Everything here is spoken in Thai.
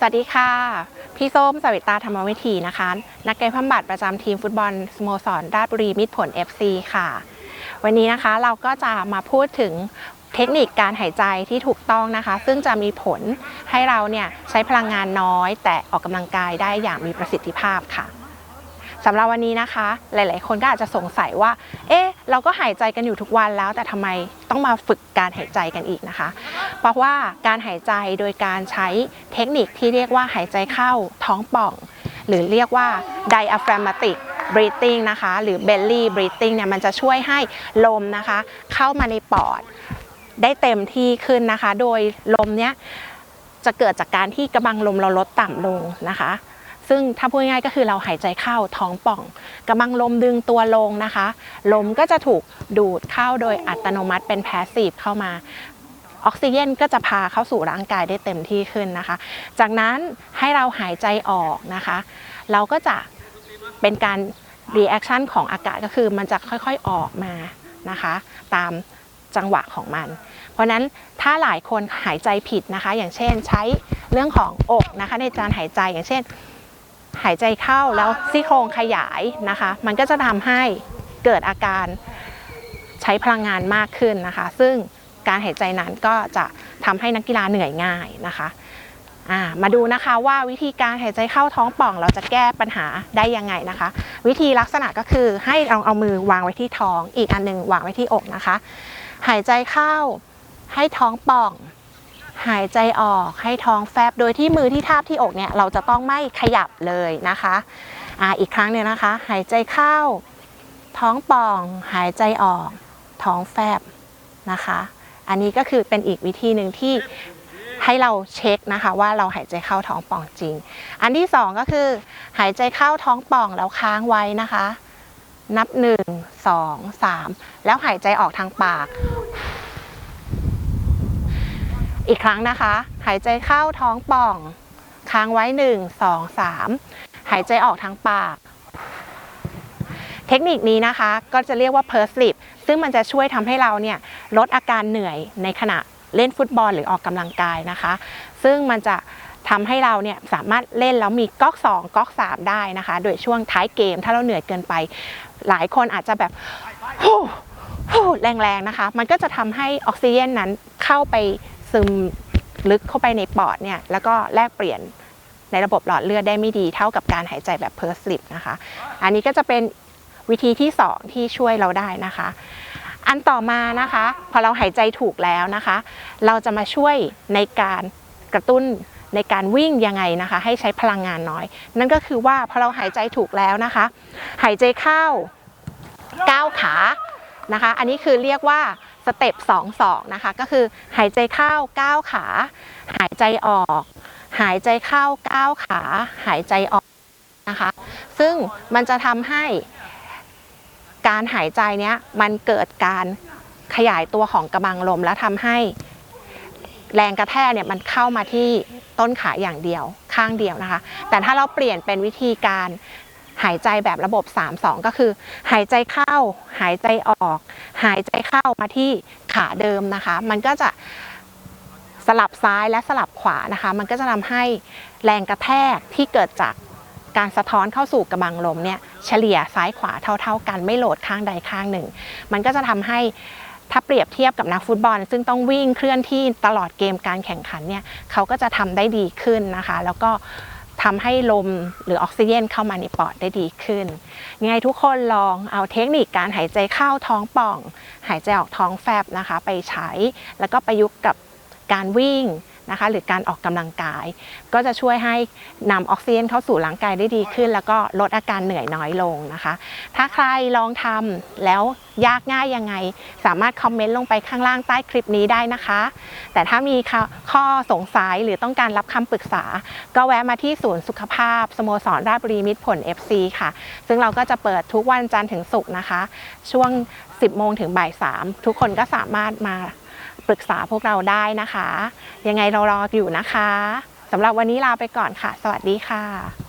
สวัสดีค่ะ พี่ส้มสวิตาธรรมวิธีนะคะ นักกายภาพบำบัดประจำทีมฟุตบอลสโมสรราชบุรีมิตรผล FC ค่ะ วันนี้นะคะเราก็จะมาพูดถึงเทคนิคการหายใจที่ถูกต้องนะคะ ซึ่งจะมีผลให้เราเนี่ยใช้พลังงานน้อย แต่ออกกำลังกายได้อย่างมีประสิทธิภาพค่ะ สำหรับวันนี้นะคะ หลาย ๆ คนก็อาจจะสงสัยว่า เอ๊ะ เราก็หายใจกันอยู่ทุกวันแล้ว แต่ทำไมต้องมาฝึกการหายใจกันอีกนะคะ เพราะว่าการหายใจโดยการใช้เทคนิคที่เรียกว่าหายใจเข้าท้องป่อง หรือเรียกว่า diaphragmatic breathing นะคะ หรือ belly breathing เนี่ยมันจะช่วยให้ลมนะคะ เข้ามาในปอดได้เต็มที่ขึ้นนะคะ โดยลมเนี้ยจะเกิดจากการที่กระบังลมเราลดต่ำลงนะคะ ซึ่งถ้าพูดง่ายก็คือเราหายใจเข้าท้องป่องกำลังลมดึงตัวลงนะคะ ลมก็จะถูกดูดเข้าโดยอัตโนมัติเป็นแพสซีฟเข้ามาออกซิเจนก็จะพาเข้าสู่ร่างกายได้เต็มที่ขึ้นนะคะ จากนั้นให้เราหายใจออกนะคะ เราก็จะเป็นการรีแอคชั่นของอากาศก็คือมันจะค่อยๆออกมานะคะ ตามจังหวะของมัน เพราะนั้นถ้าหลายคนหายใจผิดนะคะ อย่างเช่นใช้เรื่องของอกนะคะในการหายใจอย่างเช่น หายใจเข้าแล้วซี่โครงขยายนะคะ มันก็จะทำให้เกิดอาการใช้พลังงานมากขึ้นนะคะ ซึ่งการหายใจนั้นก็จะทำให้นักกีฬาเหนื่อยง่ายนะคะามาดูนะคะว่าวิธีการหายใจเข้าท้องป่อง เราจะแก้ปัญหาได้ยังไงนะคะ วิธีลักษณะก็คือให้เราเอามือวางไว้ที่ท้อง อีกอันหนึงวางไว้ที่อกนะคะ หายใจเข้าให้ท้องป่อง หายใจออกให้ท้องแฟบโดยที่มือที่ทาบที่อกเนี่ยเราจะต้องไม่ขยับเลยนะคะอ่าอีกครั้งหนึ่งนะคะ หายใจเข้า ท้องป่อง หายใจออก ท้องแฟบนะคะ อันนี้ก็คือเป็นอีกวิธีหนึ่งที่ให้เราเช็คนะคะว่าเราหายใจเข้าท้องป่องจริง อันที่สองก็คือ หายใจเข้าท้องป่องแล้วค้างไว้นะคะ นับหนึ่งสองสามแล้วหายใจออกทางปาก อีกครั้งนะคะ หายใจเข้าท้องป่อง ค้างไว้ 1 2 3 หายใจออกทางปาก เทคนิคนี้นะคะ ก็จะเรียกว่า p u r s l i p ซึ่งมันจะช่วยทำให้เราเนี่ยลดอาการเหนื่อยในขณะเล่นฟุตบอลหรือออกกำลังกายนะคะ ซึ่งมันจะทำให้เราเนี่ยสามารถเล่นแล้วมีก๊อก 2ก๊อก 3 ได้นะคะ โดยช่วงท้ายเกมถ้าเราเหนื่อยเกินไป หลายคนอาจจะแบบแรงๆนะคะ มันก็จะทำให้ออกซิเจนนั้นเข้าไป ซึมลึกเข้าไปในปอดเนี่ยแล้วก็แลกเปลี่ยนในระบบหลอดเลือดได้ไม่ดีเท่ากับการหายใจแบบเพอร์สลิปนะคะ อันนี้ก็จะเป็นวิธีที่ 2 ที่ช่วยเราได้นะคะ อันต่อมานะคะ พอเราหายใจถูกแล้วนะคะ เราจะมาช่วยในการกระตุ้นในการวิ่งยังไงนะคะ ให้ใช้พลังงานน้อย นั่นก็คือว่าพอเราหายใจถูกแล้วนะคะ หายใจเข้าก้าวขานะคะ อันนี้คือเรียกว่า สเต็ป2 2นะคะก็คือหายใจเข้าก้าวขา หายใจออก หายใจเข้าก้าวขา หายใจออกนะคะซึ่งมันจะทำให้การหายใจเนี้ยมันเกิดการขยายตัวของกระบังลมแล้วทำให้แรงกระแทกเนี่ยมันเข้ามาที่ต้นขาอย่างเดียวข้างเดียวนะคะ แต่ถ้าเราเปลี่ยนเป็นวิธีการ หายใจแบบระบบ 3-2 ก็คือ หายใจเข้า หายใจออก หายใจเข้ามาที่ขาเดิมนะคะ มันก็จะสลับซ้ายและสลับขวานะคะ มันก็จะทำให้แรงกระแทกที่เกิดจากการสะท้อนเข้าสู่กระบังลมเนี่ยเฉลี่ยซ้ายขวาเท่า ๆ กันไม่โหลดข้างใดข้างหนึ่ง มันก็จะทำให้ถ้าเปรียบเทียบกับนักฟุตบอล ซึ่งต้องวิ่งเคลื่อนที่ตลอดเกมการแข่งขันเนี่ยเขาก็จะทำได้ดีขึ้นนะคะ แล้วก็ ทำให้ลมหรือออกซิเจนเข้ามาในปอดได้ดีขึ้น ยังไงทุกคนลองเอาเทคนิคการหายใจเข้าท้องป่อง หายใจออกท้องแฟบนะคะ ไปใช้ แล้วก็ประยุกต์กับการวิ่ง นะคะ หรือการออกกำลังกาย ก็จะช่วยให้นำออกซิเจนเข้าสู่ร่างกายได้ดีขึ้น แล้วก็ลดอาการเหนื่อยน้อยลงนะคะ ถ้าใครลองทำแล้วยากง่ายยังไง สามารถคอมเมนต์ลงไปข้างล่างใต้คลิปนี้ได้นะคะ แต่ถ้ามีข้อสงสัยหรือต้องการรับคำปรึกษา ก็แวะมาที่ศูนย์สุขภาพ สโมสรราชบุรีมิตรผล FC ค่ะ ซึ่งเราก็จะเปิดทุกวันจันทร์ถึงศุกร์นะคะ ช่วง 10 โมงถึงบ่าย 3 ทุกคนก็สามารถมา ปรึกษาพวกเราได้นะคะ ยังไงเรารออยู่นะคะสำหรับวันนี้ลาไปก่อนค่ะ สวัสดีค่ะ